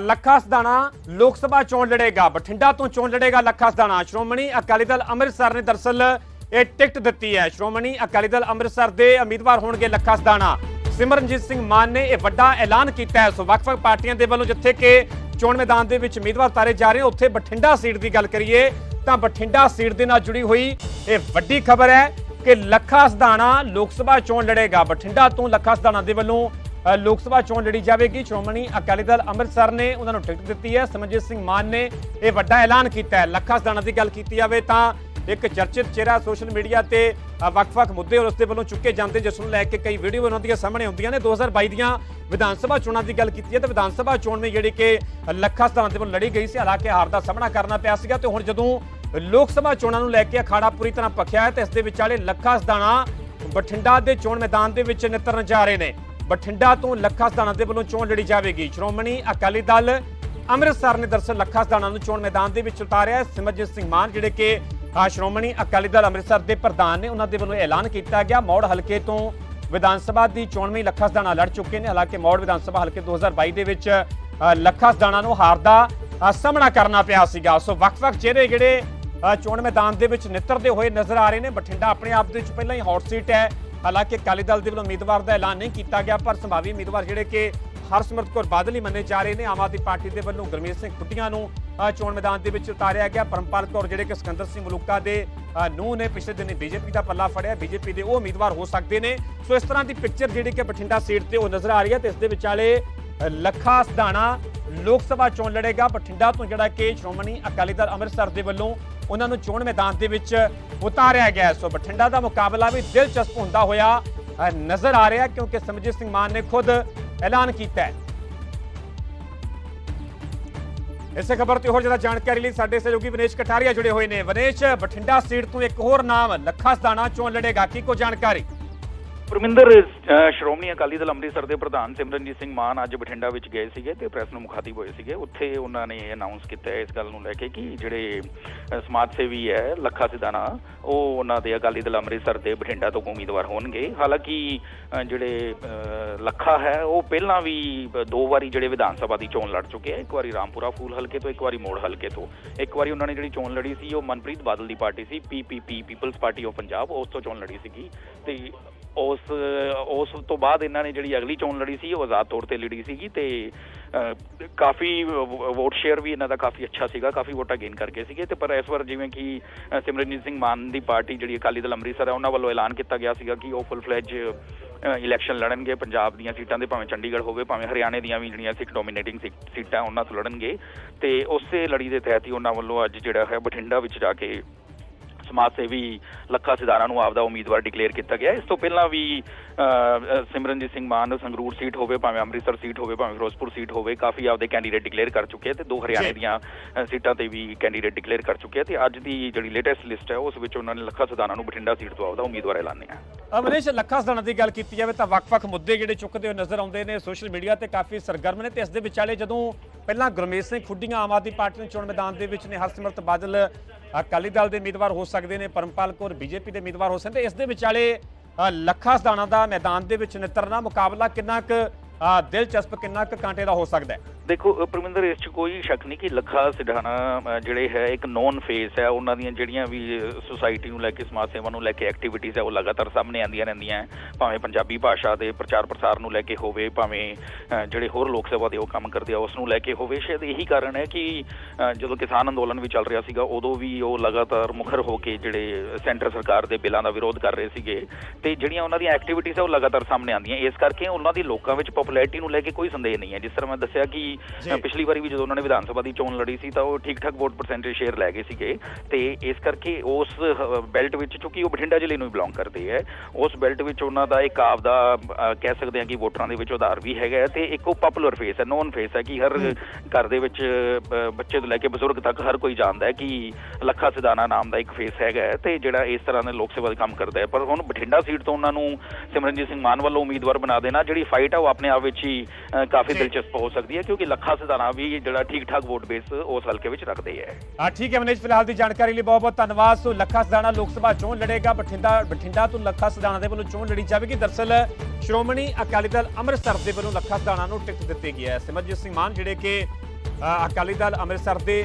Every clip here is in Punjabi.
ਲੱਖਾ ਸਦਾਣਾ ਲੋਕ ਸਭਾ ਚੋਣ ਲੜੇਗਾ, ਬਠਿੰਡਾ ਤੋਂ ਚੋਣ ਲੜੇਗਾ ਲੱਖਾ ਸਦਾਣਾ। ਸ਼੍ਰੋਮਣੀ ਅਕਾਲੀ ਦਲ ਅੰਮ੍ਰਿਤਸਰ ਨੇ ਦਰਸਲ ਇਹ ਟਿਕਟ ਦਿੱਤੀ ਹੈ। ਸ਼੍ਰੋਮਣੀ ਅਕਾਲੀ ਦਲ ਅੰਮ੍ਰਿਤਸਰ ਦੇ ਉਮੀਦਵਾਰ ਹੋਣਗੇ ਲੱਖਾ ਸਦਾਣਾ। ਸਿਮਰਨਜੀਤ ਸਿੰਘ ਮਾਨ ਨੇ ਇਹ ਵੱਡਾ ਐਲਾਨ ਕੀਤਾ ਹੈ। ਸੋ ਵੱਖ-ਵੱਖ ਪਾਰਟੀਆਂ ਦੇ ਵੱਲੋਂ ਜਿੱਥੇ ਕਿ ਚੋਣ ਮੈਦਾਨ ਦੇ ਵਿੱਚ ਉਮੀਦਵਾਰ ਤਾਰੇ ਜਾ ਰਹੇ, ਉੱਥੇ ਬਠਿੰਡਾ ਸੀਟ ਦੀ ਗੱਲ ਕਰੀਏ, ਤਾਂ ਬਠਿੰਡਾ ਸੀਟ ਦੇ ਨਾਲ ਜੁੜੀ ਹੋਈ ਇਹ ਵੱਡੀ ਖਬਰ ਹੈ ਕਿ ਲੱਖਾ ਸਦਾਣਾ ਲੋਕ ਸਭਾ ਚੋਣ ਲੜੇਗਾ। ਬਠਿੰਡਾ ਤੋਂ ਲੱਖਾ ਸਦਾਣਾ ਦੇ ਵੱਲੋਂ ਲੋਕ ਸਭਾ ਚੋਣ ਲੜੀ ਜਾਵੇਗੀ। ਸ਼੍ਰੋਮਣੀ ਅਕਾਲੀ ਦਲ ਅੰਮ੍ਰਿਤਸਰ ਨੇ ਉਹਨਾਂ ਨੂੰ ਟਿਕਟ ਦਿੱਤੀ ਹੈ। ਸਮਰਜੀਤ ਸਿੰਘ ਮਾਨ ਨੇ ਇਹ ਵੱਡਾ ਐਲਾਨ ਕੀਤਾ ਹੈ। ਲੱਖਾ ਸਦਾਣਾ ਦੀ ਗੱਲ ਕੀਤੀ ਜਾਵੇ ਤਾਂ ਇੱਕ ਚਰਚਿਤ ਚਿਹਰਾ ਸੋਸ਼ਲ ਮੀਡੀਆ ਤੇ ਵੱਖ-ਵੱਖ ਮੁੱਦੇ ਔਰ ਉਸ ਦੇ ਵੱਲੋਂ ਚੁੱਕੇ ਜਾਂਦੇ ਜਿਸ ਨੂੰ ਲੈ ਕੇ ਕਈ ਵੀਡੀਓ ਉਹਨਾਂ ਦੀਆਂ ਸਾਹਮਣੇ ਆਉਂਦੀਆਂ ਨੇ। 2022 ਦੀਆਂ ਵਿਧਾਨ ਸਭਾ ਚੋਣਾਂ ਦੀ ਗੱਲ ਕੀਤੀ ਹੈ ਤਾਂ ਵਿਧਾਨ ਸਭਾ ਚੋਣ ਵਿੱਚ ਜਿਹੜੀ ਕਿ ਲੱਖਾ ਸਦਾਣਾ ਦੇ ਵੱਲੋਂ ਲੜੀ ਗਈ ਸੀ, ਹਾਲਾਂਕਿ ਹਾਰ ਦਾ ਸਾਹਮਣਾ ਕਰਨਾ ਪਿਆ ਸੀਗਾ ਤੇ ਹੁਣ ਜਦੋਂ ਲੋਕ ਸਭਾ ਚੋਣਾਂ ਨੂੰ ਲੈ ਕੇ ਅਖਾੜਾ ਪੂਰੀ ਤਰ੍ਹਾਂ ਭਖਿਆ ਹੈ ਤੇ ਇਸ ਦੇ ਵਿਚਾਲੇ ਲੱਖਾ ਸਦਾਣਾ ਬਠਿੰਡਾ ਦੇ ਚੋਣ ਮੈਦਾਨ ਦੇ ਵਿੱਚ ਨਿਤਰਨ ਜਾ ਰਹੇ ਨੇ। ਬਠਿੰਡਾ ਤੋਂ ਲੱਖਾ ਸਦਾਣਾ ਦੇ ਵੱਲੋਂ ਚੋਣ ਲੜੀ ਜਾਵੇਗੀ। ਸ਼੍ਰੋਮਣੀ ਅਕਾਲੀ ਦਲ ਅੰਮ੍ਰਿਤਸਰ ਨੇ ਦਰਸਲ ਲੱਖਾ ਸਦਾਣਾ ਨੂੰ ਚੋਣ ਮੈਦਾਨ ਦੇ ਵਿੱਚ ਉਤਾਰਿਆ ਸਿਮਰਜੀਤ ਸਿੰਘ ਮਾਨ ਜਿਹੜੇ ਕਿ ਸ਼੍ਰੋਮਣੀ ਅਕਾਲੀ ਦਲ ਅੰਮ੍ਰਿਤਸਰ ਦੇ ਪ੍ਰਧਾਨ ਨੇ ਉਹਨਾਂ ਦੇ ਵੱਲੋਂ ਐਲਾਨ ਕੀਤਾ ਗਿਆ। ਮੌੜ ਹਲਕੇ ਤੋਂ ਵਿਧਾਨ ਸਭਾ ਦੀ ਚੋਣ ਵਿੱਚ ਲੱਖਾ ਸਦਾਣਾ ਲੜ ਚੁੱਕੇ ਨੇ। ਹਾਲਾਂਕਿ ਮੌੜ ਵਿਧਾਨ ਸਭਾ ਹਲਕੇ 2022 ਦੇ ਵਿੱਚ ਅ, ਲੱਖਾ ਸਦਾਣਾ ਨੂੰ ਹਾਰ ਦਾ ਸਾਹਮਣਾ ਕਰਨਾ ਪਿਆ ਸੀਗਾ। ਸੋ ਵੱਖ-ਵੱਖ ਚਿਹਰੇ ਜਿਹੜੇ ਚੋਣ ਮੈਦਾਨ ਦੇ ਵਿੱਚ ਨਿੱਤਰਦੇ ਹੋਏ ਨਜ਼ਰ ਆ ਰਹੇ ਨੇ। ਬਠਿੰਡਾ ਆਪਣੇ ਆਪ ਦੇ ਵਿੱਚ ਪਹਿਲਾਂ ਹੀ ਹੌਟ ਸੀਟ ਹੈ। ਹਾਲਾਂਕਿ ਅਕਾਲੀ ਦਲ ਦੇ ਵੱਲੋਂ ਉਮੀਦਵਾਰ ਦਾ ਐਲਾਨ ਨਹੀਂ ਕੀਤਾ ਗਿਆ ਪਰ ਸੰਭਾਵੀ ਉਮੀਦਵਾਰ ਜਿਹੜੇ ਕਿ ਹਰਸਿਮਰਤ ਕੌਰ ਬਾਦਲ ਹੀ ਮੰਨੇ ਜਾ ਰਹੇ ਨੇ ਆਮ ਆਦਮੀ ਪਾਰਟੀ ਦੇ ਵੱਲੋਂ ਗੁਰਮੀਤ ਸਿੰਘ ਖੁੱਟੀਆਂ ਨੂੰ ਚੋਣ ਮੈਦਾਨ ਦੇ ਵਿੱਚ ਉਤਾਰਿਆ ਗਿਆ। ਪਰਮਪਾਲ ਕੌਰ ਜਿਹੜੇ ਕਿ ਸਿਕੰਦਰ ਸਿੰਘ ਮਲੂਕਾ ਦੇ ਅ, ਨੂੰਹ ਨੇ ਪਿਛਲੇ ਦਿਨੀ ਬੀਜੇਪੀ ਦਾ ਪੱਲਾ ਫੜਿਆ। ਬੀਜੇਪੀ ਦੇ ਉਹ ਉਮੀਦਵਾਰ ਹੋ ਸਕਦੇ ਨੇ। ਸੋ ਇਸ ਤਰ੍ਹਾਂ ਦੀ ਪਿਕਚਰ ਜਿਹੜੀ ਕਿ ਬਠਿੰਡਾ ਸੀਟ ਤੇ ਉਹ ਨਜ਼ਰ ਆ ਰਹੀ ਹੈ ਤੇ ਇਸ ਦੇ ਵਿਚਾਲੇ ਅ, ਲੱਖਾ ਸਦਾਣਾ ਲੋਕ ਸਭਾ ਚੋਣ ਲੜੇਗਾ। ਬਠਿੰਡਾ ਤੋਂ ਜਿਹੜਾ ਕਿ ਸ਼੍ਰੋਮਣੀ ਅਕਾਲੀ ਦਲ ਅੰਮ੍ਰਿਤਸਰ ਦੇ ਵੱਲੋਂ ਉਹਨਾਂ ਨੂੰ ਚੋਣ ਮੈਦਾਨ ਦੇ ਵਿੱਚ ਉਤਾਰਿਆ ਗਿਆ ਸੋ ਬਠਿੰਡਾ ਦਾ ਮੁਕਾਬਲਾ ਵੀ ਦਿਲਚਸਪ ਹੁੰਦਾ ਹੋਇਆ ਨਜ਼ਰ ਆ ਰਿਹਾ ਕਿਉਂਕਿ ਸਮਰਜੀਤ ਸਿੰਘ ਮਾਨ ਨੇ ਖੁਦ ਐਲਾਨ ਕੀਤਾ ਹੈ। ਇਸੇ ਖਬਰ ਤੇ ਹੋਰ ਜ਼ਿਆਦਾ ਜਾਣਕਾਰੀ ਲਈ ਸਾਡੇ ਸਹਿਯੋਗੀ ਵਿਨੇਸ਼ ਕਟਾਰੀਆ ਜੁੜੇ ਹੋਏ ਨੇ। ਵਿਨੇਸ਼, ਬਠਿੰਡਾ ਸੀਟ ਤੋਂ ਇੱਕ ਹੋਰ ਨਾਮ, ਲੱਖਾ ਸਦਾਣਾ ਚੋਣ ਲੜੇਗਾ। ਕੀ ਕੋ ਜਾਣਕਾਰੀ? ਪਰਮਿੰਦਰ ਸ਼੍ਰੋਮਣੀ ਅਕਾਲੀ ਦਲ ਅੰਮ੍ਰਿਤਸਰ ਦੇ ਪ੍ਰਧਾਨ ਸਿਮਰਨਜੀਤ ਸਿੰਘ ਮਾਨ ਅੱਜ ਬਠਿੰਡਾ ਵਿੱਚ ਗਏ ਸੀਗੇ ਤੇ ਪ੍ਰੈਸ ਨੂੰ ਮੁਖਾਤਿਬ ਹੋਏ ਸੀਗੇ। ਉੱਥੇ ਉਹਨਾਂ ਨੇ ਅਨਾਉਂਸ ਕੀਤਾ ਇਸ ਗੱਲ ਨੂੰ ਲੈ ਕੇ ਕਿ ਜਿਹੜੇ ਸਮਾਜ ਸੇਵੀ ਹੈ, ਲੱਖਾ ਸਿਧਾਣਾ, ਉਹ ਉਹਨਾਂ ਦੇ ਅਕਾਲੀ ਦਲ ਅੰਮ੍ਰਿਤਸਰ ਦੇ ਬਠਿੰਡਾ ਤੋਂ ਉਮੀਦਵਾਰ ਹੋਣਗੇ। ਹਾਲਾਂਕਿ ਜਿਹੜੇ ਲੱਖਾ ਹੈ, ਉਹ ਪਹਿਲਾਂ ਵੀ ਦੋ ਵਾਰੀ ਜਿਹੜੇ ਵਿਧਾਨ ਸਭਾ ਦੀ ਚੋਣ ਲੜ ਚੁੱਕੇ ਆ। ਇੱਕ ਵਾਰੀ ਰਾਮਪੁਰਾ ਫੂਲ ਹਲਕੇ ਤੋਂ, ਇੱਕ ਵਾਰੀ ਮੋੜ ਹਲਕੇ ਤੋਂ। ਇੱਕ ਵਾਰੀ ਉਹਨਾਂ ਨੇ ਜਿਹੜੀ ਚੋਣ ਲੜੀ ਸੀ, ਉਹ ਮਨਪ੍ਰੀਤ ਬਾਦਲ ਦੀ party C PPP people's party of Punjab, ਉਸ ਤੋਂ ਚੋਣ ਲੜੀ ਸੀਗੀ। ਤੇ ਉਸ ਉਸ ਤੋਂ ਬਾਅਦ ਇਹਨਾਂ ਨੇ ਜਿਹੜੀ ਅਗਲੀ ਚੋਣ ਲੜੀ ਸੀ, ਉਹ ਆਜ਼ਾਦ ਤੌਰ ਤੇ ਲੜੀ ਸੀਗੀ ਤੇ ਕਾਫੀ ਵੋਟ ਸ਼ੇਅਰ ਵੀ ਇਹਨਾਂ ਦਾ ਕਾਫੀ ਅੱਛਾ ਸੀਗਾ, ਕਾਫੀ ਵੋਟਾਂ ਗੇਨ ਕਰਕੇ ਸੀਗੇ ਤੇ ਪਰ ਇਸ ਵਾਰ ਜਿਵੇਂ ਕਿ ਸਿਮਰਨਜੀਤ ਸਿੰਘ ਮਾਨ ਦੀ ਪਾਰਟੀ ਜਿਹੜੀ ਅਕਾਲੀ ਦਲ ਅੰਮ੍ਰਿਤਸਰ ਹੈ, ਉਹਨਾਂ ਵੱਲੋਂ ਐਲਾਨ ਕੀਤਾ ਗਿਆ ਸੀਗਾ ਕਿ ਉਹ ਫੁੱਲ ਫਲੈਜ ਇਲੈਕਸ਼ਨ ਲੜਨਗੇ, ਪੰਜਾਬ ਦੀਆਂ ਸੀਟਾਂ ਦੇ ਭਾਵੇਂ ਚੰਡੀਗੜ੍ਹ ਹੋਵੇ, ਭਾਵੇਂ ਹਰਿਆਣੇ ਦੀਆਂ ਵੀ ਜਿਹੜੀਆਂ ਸਿੱਖ ਡੋਮੀਨੇਟਿੰਗ ਸੀਟਾਂ ਉਹਨਾਂ ਤੋਂ ਲੜਨਗੇ ਤੇ ਉਸੇ ਲੜੀ ਦੇ ਤਹਿਤ ਹੀ ਉਹਨਾਂ ਵੱਲੋਂ ਅੱਜ ਜਿਹੜਾ ਹੈ ਬਠਿੰਡਾ ਵਿੱਚ ਜਾ ਕੇ ਸਮਾਜ ਸੇਵੀ ਲੱਖਾ ਸਿਧਾਰਾ ਨੂੰ ਆਪਦਾ ਉਮੀਦਵਾਰ ਡਿਕਲੇਅਰ ਕੀਤਾ ਗਿਆ ਇਸ ਤੋਂ ਪਹਿਲਾਂ ਵੀ ਸਿਮਰਨਜੀਤ ਸਿੰਘ ਮਾਨ ਸੰਗਰੂਰ ਸੀਟ ਹੋਵੇ ਭਾਵੇਂ ਅੰਮ੍ਰਿਤਸਰ ਸੀਟ ਹੋਵੇ ਭਾਵੇਂ ਫਿਰੋਜ਼ਪੁਰ ਸੀਟ ਹੋਵੇ ਕਾਫੀ ਆਪਦੇ ਕੈਂਡੀਡੇਟ ਡਿਕਲੇਅਰ ਕਰ ਚੁੱਕੇ ਆ ਤੇ ਦੋ ਹਰਿਆਣੇ। ਦੀਆਂ ਸੀਟਾਂ ਤੇ ਵੀ ਕੈਂਡੀਡੇਟ ਡਿਕਲੇਅਰ ਕਰ ਚੁੱਕੇ ਆ ਤੇ ਅੱਜ ਦੀ ਜਿਹੜੀ ਲੇਟੈਸਟ ਲਿਸਟ ਹੈ ਉਸ ਵਿੱਚ ਉਹਨਾਂ ਨੇ ਲੱਖਾ ਸਿਧਾਰਾ ਨੂੰ ਬਠਿੰਡਾ ਸੀਟ ਤੋਂ ਆਪਦਾ ਉਮੀਦਵਾਰ ਐਲਾਨਿਆ ਅਮਰੀਸ਼ ਲੱਖਾ ਸਦਾਣਾ ਦੀ ਗੱਲ ਕੀਤੀ ਜਾਵੇ ਤਾਂ ਵੱਖ-ਵੱਖ ਮੁੱਦੇ ਜਿਹੜੇ ਚੁੱਕਦੇ ਹੋਏ ਨਜ਼ਰ ਆਉਂਦੇ ਨੇ ਸੋਸ਼ਲ ਮੀਡੀਆ ਤੇ ਕਾਫੀ ਸਰਗਰਮ ਨੇ ਤੇ ਇਸ ਦੇ ਵਿਚਾਲੇ ਜਦੋਂ ਪਹਿਲਾਂ ਗੁਰਮੀਤ ਸਿੰਘ ਖੁੱਡੀਆਂ ਆਮ ਆਦਮੀ ਪਾਰਟੀ ਦੇ ਚੋਣ ਮੈਦਾਨ ਦੇ ਵਿੱਚ ਨੇ ਹਰਸਿਮਰਤ ਬਾਦਲ ਅਕਾਲੀ ਦਲ ਦੇ ਉਮੀਦਵਾਰ ਹੋ ਸਕਦੇ ਨੇ ਪਰਮਪਾਲ ਕੌਰ ਬੀਜੇਪੀ ਦੇ ਉਮੀਦਵਾਰ ਹੋ ਸਕਦੇ ਇਸ ਦੇ ਵਿਚਾਲੇ ਅ, ਲੱਖਾ ਸਦਾਣਾ ਦਾ ਮੈਦਾਨ ਦੇ ਵਿੱਚ ਨਿਤਰਨਾ ਮੁਕਾਬਲਾ ਕਿੰਨਾ ਕੁ ਦਿਲਚਸਪ ਕਿੰਨਾ ਕੁ ਕਾਂਟੇ ਦਾ ਹੋ ਸਕਦਾ ਹੈ? ਦੇਖੋ ਪਰਮਿੰਦਰ, ਇਸ 'ਚ ਕੋਈ ਸ਼ੱਕ ਨਹੀਂ ਕਿ ਲੱਖਾ ਸਿਧਾਣਾ ਜਿਹੜੇ ਹੈ, ਇੱਕ ਨੋਨ ਫੇਸ ਹੈ। ਉਹਨਾਂ ਦੀਆਂ ਜਿਹੜੀਆਂ ਵੀ ਸੁਸਾਇਟੀ ਨੂੰ ਲੈ ਕੇ, ਸਮਾਜ ਸੇਵਾ ਨੂੰ ਲੈ ਕੇ ਐਕਟੀਵਿਟੀਜ਼ ਹੈ, ਉਹ ਲਗਾਤਾਰ ਸਾਹਮਣੇ ਆਉਂਦੀਆਂ ਰਹਿੰਦੀਆਂ ਭਾਵੇਂ ਪੰਜਾਬੀ ਭਾਸ਼ਾ ਦੇ ਪ੍ਰਚਾਰ ਪ੍ਰਸਾਰ ਨੂੰ ਲੈ ਕੇ ਹੋਵੇ, ਭਾਵੇਂ ਜਿਹੜੇ ਹੋਰ ਲੋਕ ਸੇਵਾ ਦੇ ਉਹ ਕੰਮ ਕਰਦੇ ਆ, ਉਸ ਨੂੰ ਲੈ ਕੇ ਹੋਵੇ, ਸ਼ਾਇਦ ਇਹੀ ਕਾਰਨ ਹੈ ਕਿ ਜਦੋਂ ਕਿਸਾਨ ਅੰਦੋਲਨ ਵੀ ਚੱਲ ਰਿਹਾ ਸੀਗਾ, ਉਦੋਂ ਵੀ ਉਹ ਲਗਾਤਾਰ ਮੁਖਰ ਹੋ ਕੇ ਜਿਹੜੇ ਸੈਂਟਰ ਸਰਕਾਰ ਦੇ ਬਿੱਲਾਂ ਦਾ ਵਿਰੋਧ ਕਰ ਰਹੇ ਸੀਗੇ। ਤੇ ਜਿਹੜੀਆਂ ਉਹਨਾਂ ਦੀਆਂ ਐਕਟੀਵਿਟੀਜ਼ ਹੈ, ਉਹ ਲਗਾਤਾਰ ਸਾਹਮਣੇ ਆਉਂਦੀਆਂ। ਇਸ ਕਰਕੇ ਉਹਨਾਂ ਦੀ ਲੋਕਾਂ ਵਿੱਚ ਪਪੂਲੈਰਿਟੀ ਨੂੰ ਲੈ ਕੇ ਕੋਈ ਸੰਦੇਹ ਨਹੀਂ ਹੈ। ਜਿਸ ਤਰ੍ਹਾਂ ਮੈਂ ਦੱਸਿਆ ਕਿ ਅ, ਪਿਛਲੀ ਵਾਰੀ ਵੀ ਜਦੋਂ ਉਹਨਾਂ ਨੇ ਵਿਧਾਨ ਸਭਾ ਦੀ ਚੋਣ ਲੜੀ ਸੀ ਤਾਂ ਉਹ ਠੀਕ ਠਾਕ ਵੋਟ ਪਰਸੈਂਟੇਜ ਸ਼ੇਅਰ ਲੈ ਗਏ ਸੀਗੇ ਤੇ ਇਸ ਕਰਕੇ ਉਸ ਬੈਲਟ ਵਿੱਚ ਚੁੱਕੀ ਉਹ ਬਠਿੰਡਾ ਜ਼ਿਲ੍ਹੇ ਨੂੰ ਬਿਲੋਂਗ ਕਰਦੇ ਹੈ ਉਸ ਬੈਲਟ ਵਿੱਚ ਉਹਨਾਂ ਦਾ ਇੱਕ ਆਪਦਾ ਅ, ਕਹਿ ਸਕਦੇ ਹਾਂ ਕਿ ਵੋਟਰਾਂ ਦੇ ਵਿੱਚ ਉਧਾਰ ਵੀ ਹੈਗਾ ਹੈ ਤੇ ਇੱਕ ਉਹ ਪਪੂਲਰ ਫੇਸ ਹੈ ਨੋਨ ਫੇਸ ਹੈ ਕਿ ਹਰ ਘਰ ਦੇ ਵਿੱਚ ਬੱਚੇ ਤੋਂ ਲੈ ਕੇ ਬਜ਼ੁਰਗ ਤੱਕ ਹਰ ਕੋਈ ਜਾਣਦਾ ਹੈ ਕਿ ਲੱਖਾ ਸਿਧਾਣਾ ਨਾਮ ਦਾ ਇੱਕ ਫੇਸ ਹੈਗਾ ਹੈ ਤੇ ਜਿਹੜਾ ਇਸ ਤਰ੍ਹਾਂ ਦੇ ਲੋਕ ਸੇਵਾ ਦੇ ਕੰਮ ਕਰਦਾ ਹੈ ਪਰ ਹੁਣ ਬਠਿੰਡਾ ਸੀਟ ਤੋਂ ਉਹਨਾਂ ਨੂੰ ਸਿਮਰਨਜੀਤ ਸਿੰਘ ਮਾਨ ਵੱਲੋਂ ਉਮੀਦਵਾਰ ਬਣਾ ਦੇਣਾ ਜਿਹੜੀ ਫਾਈਟ ਹੈ ਉਹ ਆਪਣੇ ਆਪ ਵਿੱਚ ਹੀ ਕਾਫੀ। ਦਿਲਚਸਪ ਹੋ ਸਕਦੀ ਹੈ ਕਿਉਂਕਿ ਲੱਖਾ ਸਿਧਾਣਾ ਵੀ ਜਿਹੜਾ ਠੀਕ ਠਾਕ ਵੋਟ ਬੇਸ ਉਸ ਹਲਕੇ ਵਿੱਚ ਰੱਖਦੇ ਹੈ ਆ ਠੀਕ ਹੈ ਮਨੀਸ਼, ਫਿਲਹਾਲ ਦੀ ਜਾਣਕਾਰੀ ਲਈ ਬਹੁਤ ਬਹੁਤ ਧੰਨਵਾਦ। ਸੋ ਲੱਖਾ ਸਦਾਣਾ ਲੋਕ ਸਭਾ ਚੋਣ ਲੜੇਗਾ, ਬਠਿੰਡਾ ਬਠਿੰਡਾ ਤੋਂ ਲੱਖਾ ਸਦਾਣਾ ਦੇ ਵੱਲੋਂ ਚੋਣ ਲੜੀ ਜਾਵੇਗੀ। ਦਰਸਲ, ਸ਼੍ਰੋਮਣੀ ਅਕਾਲੀ ਦਲ ਅੰਮ੍ਰਿਤਸਰ ਦੇ ਵੱਲੋਂ ਲੱਖਾ ਸਦਾਣਾ ਨੂੰ ਟਿਕਟ ਦਿੱਤੀ ਗਈ ਹੈ। ਸਿਮਰਜੀਤ ਸਿੰਘ ਮਾਨ, ਜਿਹੜੇ ਕਿ ਅਕਾਲੀ ਦਲ ਅੰਮ੍ਰਿਤਸਰ ਦੇ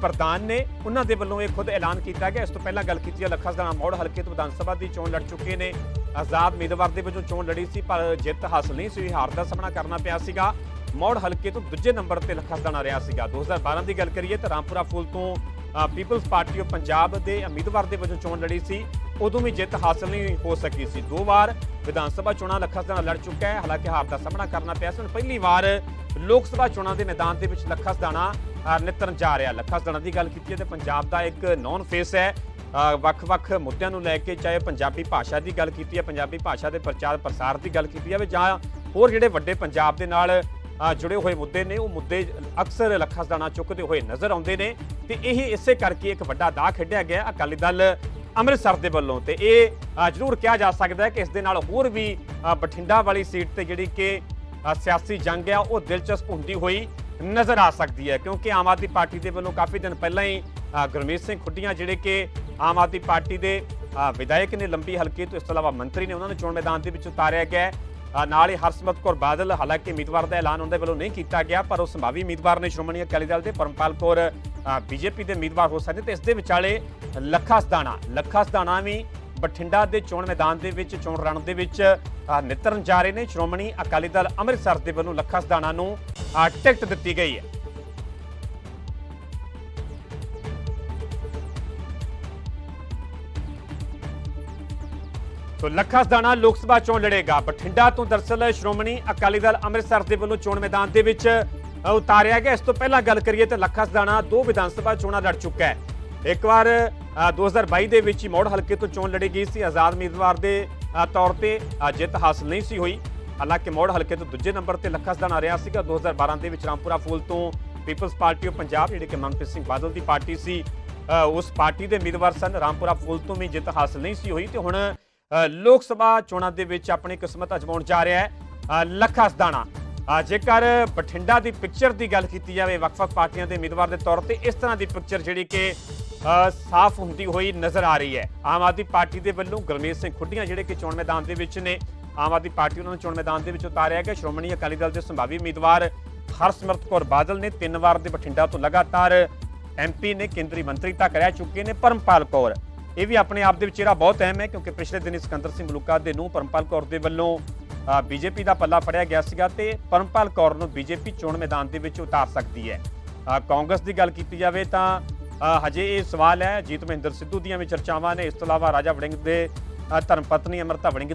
ਪ੍ਰਧਾਨ ਨੇ, ਉਹਨਾਂ ਦੇ ਵੱਲੋਂ ਇਹ ਖੁਦ ਐਲਾਨ ਕੀਤਾ ਗਿਆ। ਇਸ ਤੋਂ ਪਹਿਲਾਂ ਗੱਲ ਕੀਤੀ ਹੈ, ਲੱਖਾ ਸਦਾਣਾ ਮੌੜ ਹਲਕੇ ਤੋਂ ਵਿਧਾਨ ਸਭਾ ਦੀ ਚੋਣ ਲੜ ਚੁੱਕੇ ਨੇ। ਆਜ਼ਾਦ ਉਮੀਦਵਾਰ ਦੇ ਵਜੋਂ ਚੋਣ ਲੜੀ ਸੀ, ਪਰ ਜਿੱਤ ਹਾਸਲ ਨਹੀਂ ਸੀ ਹਾਰ ਦਾ ਸਾਹਮਣਾ ਕਰਨਾ ਪਿਆ ਸੀਗਾ। ਮੌੜ ਹਲਕੇ ਤੋਂ ਦੂਜੇ ਨੰਬਰ ਤੇ ਲੱਖਾ ਸਦਾਣਾ ਰਿਹਾ ਸੀਗਾ। 2012 ਦੀ ਗੱਲ ਕਰੀਏ ਤਾਂ ਰਾਮਪੁਰਾ ਫੂਲ ਤੋਂ ਪੀਪਲਸ ਪਾਰਟੀ ਆਫ ਪੰਜਾਬ ਦੇ ਉਮੀਦਵਾਰ ਦੇ ਵਜੋਂ ਚੋਣ ਲੜੀ ਸੀ। ਉਦੋਂ ਵੀ ਜਿੱਤ ਹਾਸਲ ਨਹੀਂ ਹੋ ਸਕੀ ਸੀ। ਦੋ ਵਾਰ ਵਿਧਾਨ ਸਭਾ ਚੋਣਾਂ ਲੱਖਾ ਸਦਾਣਾ ਲੜ ਚੁੱਕਾ ਹੈ। ਹਾਲਾਂਕਿ ਹਾਰ ਦਾ ਸਾਹਮਣਾ ਕਰਨਾ ਪਿਆ ਸੀ। ਹੁਣ ਪਹਿਲੀ ਵਾਰ ਲੋਕ ਸਭਾ ਚੋਣਾਂ ਦੇ ਮੈਦਾਨ ਦੇ ਵਿੱਚ ਲੱਖਾ ਸਦਾਣਾ ਨਿੱਤਰਨ ਜਾ ਰਿਹਾ। ਲੱਖਾ ਸਦਾਣਾ ਦੀ ਗੱਲ ਕੀਤੀ ਹੈ ਤੇ ਪੰਜਾਬ ਦਾ ਇੱਕ ਨੌਨ ਫੇਸ ਹੈ। ਵੱਖ-ਵੱਖ ਮੁੱਦਿਆਂ ਨੂੰ ਲੈ ਕੇ ਚਾਹੇ ਪੰਜਾਬੀ ਭਾਸ਼ਾ ਦੀ ਗੱਲ ਕੀਤੀ ਹੈ, ਪੰਜਾਬੀ ਭਾਸ਼ਾ ਦੇ ਪ੍ਰਚਾਰ ਪ੍ਰਸਾਰ ਦੀ ਗੱਲ ਕੀਤੀ ਜਾਵੇ ਜਾਂ ਹੋਰ ਜਿਹੜੇ ਵੱਡੇ ਪੰਜਾਬ ਦੇ ਨਾਲ ਜੁੜੇ ਹੋਏ ਮੁੱਦੇ ਨੇ, ਉਹ ਮੁੱਦੇ ਅਕਸਰ ਲੱਖਾ ਸਦਾਣਾ ਚੁੱਕਦੇ ਹੋਏ ਨਜ਼ਰ ਆਉਂਦੇ ਨੇ ਤੇ ਇਹ ਇਸੇ ਕਰਕੇ ਇੱਕ ਵੱਡਾ ਦਾਅ ਖੇਡਿਆ ਗਿਆ ਅਕਾਲੀ ਦਲ ਅੰਮ੍ਰਿਤਸਰ ਦੇ ਵੱਲੋਂ ਤੇ ਇਹ ਜ਼ਰੂਰ ਕਿਹਾ ਜਾ ਸਕਦਾ ਹੈ ਕਿ ਇਸ ਦੇ ਨਾਲ ਹੋਰ ਵੀ ਬਠਿੰਡਾ ਵਾਲੀ ਸੀਟ ਤੇ ਜਿਹੜੀ ਕਿ ਸਿਆਸੀ ਜੰਗ ਆ, ਉਹ ਦਿਲਚਸਪ ਹੁੰਦੀ ਹੋਈ ਨਜ਼ਰ ਆ ਸਕਦੀ ਹੈ ਕਿਉਂਕਿ ਆਮ ਆਦਮੀ ਪਾਰਟੀ ਦੇ ਵੱਲੋਂ ਕਾਫੀ ਦਿਨ ਪਹਿਲਾਂ ਹੀ ਗੁਰਮੀਤ ਸਿੰਘ ਖੁੱਡੀਆਂ ਜਿਹੜੇ ਕਿ ਆਮ ਆਦਮੀ ਪਾਰਟੀ ਦੇ ਵਿਧਾਇਕ ਨੇ ਲੰਬੀ ਹਲਕੇ ਤੋਂ ਇਸ ਤੋਂ ਇਲਾਵਾ ਮੰਤਰੀ ਨੇ ਉਹਨਾਂ ਨੂੰ ਚੋਣ ਮੈਦਾਨ ਦੇ ਵਿੱਚ ਉਤਾਰਿਆ ਗਿਆ ਨਾਲ ਹੀ ਹਰਸਿਮਰਤ ਕੌਰ ਬਾਦਲ ਹਾਲਾਂਕਿ ਉਮੀਦਵਾਰ ਦਾ ਐਲਾਨ ਉਹਨਾਂ ਦੇ ਵੱਲੋਂ ਨਹੀਂ ਕੀਤਾ ਗਿਆ ਪਰ ਉਹ ਸੰਭਾਵੀ ਉਮੀਦਵਾਰ ਨੇ ਸ਼੍ਰੋਮਣੀ ਅਕਾਲੀ ਦਲ ਦੇ ਪਰਮਪਾਲ ਕੌਰ ਬੀਜੇਪੀ ਦੇ ਉਮੀਦਵਾਰ ਹੋ ਸਕਦੇ ਤੇ ਇਸ ਦੇ ਵਿਚਾਲੇ ਲੱਖਾ ਸਦਾਣਾ ਲੱਖਾ ਸਦਾਣਾ ਵੀ ਬਠਿੰਡਾ ਦੇ ਚੋਣ ਮੈਦਾਨ ਦੇ ਵਿੱਚ ਚੋਣ ਰਣ ਦੇ ਵਿੱਚ ਅ, ਨਿਤਰਨ ਜਾ ਰਹੇ ਨੇ। ਸ਼੍ਰੋਮਣੀ ਅਕਾਲੀ ਦਲ ਅੰਮ੍ਰਿਤਸਰ ਦੇ ਵੱਲੋਂ ਲੱਖਾ ਸਦਾਣਾ ਨੂੰ ਟਿਕਟ ਦਿੱਤੀ ਗਈ ਹੈ। ਤੋ ਲੱਖਾ ਸਦਾਣਾ ਲੋਕ ਸਭਾ ਚੋਣ ਲੜੇਗਾ। ਬਠਿੰਡਾ ਤੋਂ ਦਰਸਲ ਸ਼੍ਰੋਮਣੀ ਅਕਾਲੀ ਦਲ ਅੰਮ੍ਰਿਤਸਰ ਦੇ ਵੱਲੋਂ ਚੋਣ ਮੈਦਾਨ ਦੇ ਵਿੱਚ ਉਤਾਰਿਆ ਗਿਆ। ਇਸ ਤੋਂ ਪਹਿਲਾਂ ਗੱਲ ਕਰੀਏ ਤਾਂ ਲੱਖਾ ਸਦਾਣਾ ਦੋ ਵਿਧਾਨ ਸਭਾ ਚੋਣਾਂ ਲੜ ਚੁੱਕਾ ਹੈ। ਇੱਕ ਵਾਰ ਅ, 2022 ਦੇ ਵਿੱਚ ਹੀ ਮੌੜ ਹਲਕੇ ਤੋਂ ਚੋਣ ਲੜੀ ਗਈ ਸੀ। ਆਜ਼ਾਦ ਉਮੀਦਵਾਰ ਦੇ ਤੌਰ ਤੇ ਜਿੱਤ ਹਾਸਲ ਨਹੀਂ ਸੀ ਹੋਈ। ਹਾਲਾਂਕਿ ਮੌੜ ਹਲਕੇ ਤੋਂ ਦੂਜੇ ਨੰਬਰ ਤੇ ਲੱਖਾ ਸਦਾਣਾ ਰਿਹਾ ਸੀਗਾ। 2012 ਦੇ ਵਿੱਚ ਰਾਮਪੁਰਾ ਫੂਲ ਤੋਂ ਪੀਪਲਜ਼ ਪਾਰਟੀ ਆਫ ਪੰਜਾਬ ਜਿਹੜੇ ਕਿ ਮਨਪ੍ਰੀਤ ਸਿੰਘ ਬਾਦਲ ਦੀ ਪਾਰਟੀ ਸੀ ਉਸ ਪਾਰਟੀ ਦੇ ਉਮੀਦਵਾਰ ਸਨ। ਰਾਮਪੁਰਾ ਫੂਲ ਤੋਂ ਵੀ ਜਿੱਤ ਹਾਸਲ ਨਹੀਂ ਸੀ ਹੋਈ ਤੇ ਹੁਣ ਲੋਕ ਸਭਾ ਚੋਣਾਂ ਦੇ ਵਿੱਚ ਆਪਣੀ ਕਿਸਮਤ ਅਜਮਾਉਣ ਜਾ ਰਿਹਾ ਹੈ। ਲੱਖਾ ਸਦਾਣਾ। ਜੇਕਰ ਬਠਿੰਡਾ ਦੀ ਪਿਕਚਰ ਦੀ ਗੱਲ ਕੀਤੀ ਜਾਵੇ, ਵੱਖ-ਵੱਖ ਪਾਰਟੀਆਂ ਦੇ ਉਮੀਦਵਾਰ ਦੇ ਤੌਰ ਤੇ ਇਸ ਤਰ੍ਹਾਂ ਦੀ ਪਿਕਚਰ ਜਿਹੜੀ ਕਿ ਸਾਫ਼ ਹੁੰਦੀ ਹੋਈ ਨਜ਼ਰ ਆ ਰਹੀ ਹੈ। ਆਮ ਆਦਮੀ ਪਾਰਟੀ ਦੇ ਵੱਲੋਂ ਗੁਰਮੀਤ ਸਿੰਘ ਖੁੱਡੀਆਂ ਜਿਹੜੇ ਕਿ ਚੋਣ ਮੈਦਾਨ ਦੇ ਵਿੱਚ ਨੇ, ਆਮ ਆਦਮੀ ਪਾਰਟੀ ਉਹਨਾਂ ਨੂੰ ਚੋਣ ਮੈਦਾਨ ਦੇ ਵਿੱਚ ਉਤਾਰਿਆ ਗਿਆ। ਸ਼੍ਰੋਮਣੀ ਅਕਾਲੀ ਦਲ ਦੇ ਸੰਭਾਵੀ ਉਮੀਦਵਾਰ ਹਰਸਿਮਰਤ ਕੌਰ ਬਾਦਲ ਨੇ ਤਿੰਨ ਵਾਰ ਦੇ ਬਠਿੰਡਾ ਤੋਂ ਲਗਾਤਾਰ ਐਮਪੀ ਨੇ ਕੇਂਦਰੀ ਮੰਤਰੀ ਤੱਕ ਰਹਿ ਚੁੱਕੇ ਨੇ, ਪਰਮਪਾਲ ਕੌਰ। ਇਹ ਵੀ ਆਪਣੇ ਆਪ ਦੇ ਵਿੱਚ ਜਿਹੜਾ ਬਹੁਤ ਅਹਿਮ ਹੈ ਕਿਉਂਕਿ ਪਿਛਲੇ ਦਿਨ ਸਿਕੰਦਰ ਸਿੰਘ ਮਲੂਕਾ ਦੇ ਨੂੰ ਪਰਮਪਾਲ ਕੌਰ ਦੇ ਵੱਲੋਂ ਬੀਜੇਪੀ ਦਾ ਪੱਲਾ ਫੜਿਆ ਗਿਆ ਸੀਗਾ ਤੇ ਪਰਮਪਾਲ ਕੌਰ ਨੂੰ ਬੀਜੇਪੀ ਚੋਣ ਮੈਦਾਨ ਦੇ ਵਿੱਚ ਉਤਾਰ ਸਕਦੀ ਹੈ। ਕਾਂਗਰਸ ਦੀ ਗੱਲ ਕੀਤੀ ਜਾਵੇ ਤਾਂ ਹਜੇ ਇਹ ਸਵਾਲ ਹੈ ਜੀਤ ਮਹਿੰਦਰ ਸਿੱਧੂ ਦੀਆਂ ਵੀ ਚਰਚਾਵਾਂ ਨੇ। ਇਸ ਤੋਂ ਇਲਾਵਾ ਰਾਜਾ ਵੜਿੰਗ ਦੇ ਅ, ਧਰਮ ਪਤਨੀ ਅਮਰਤਾ ਵੜਿੰਗ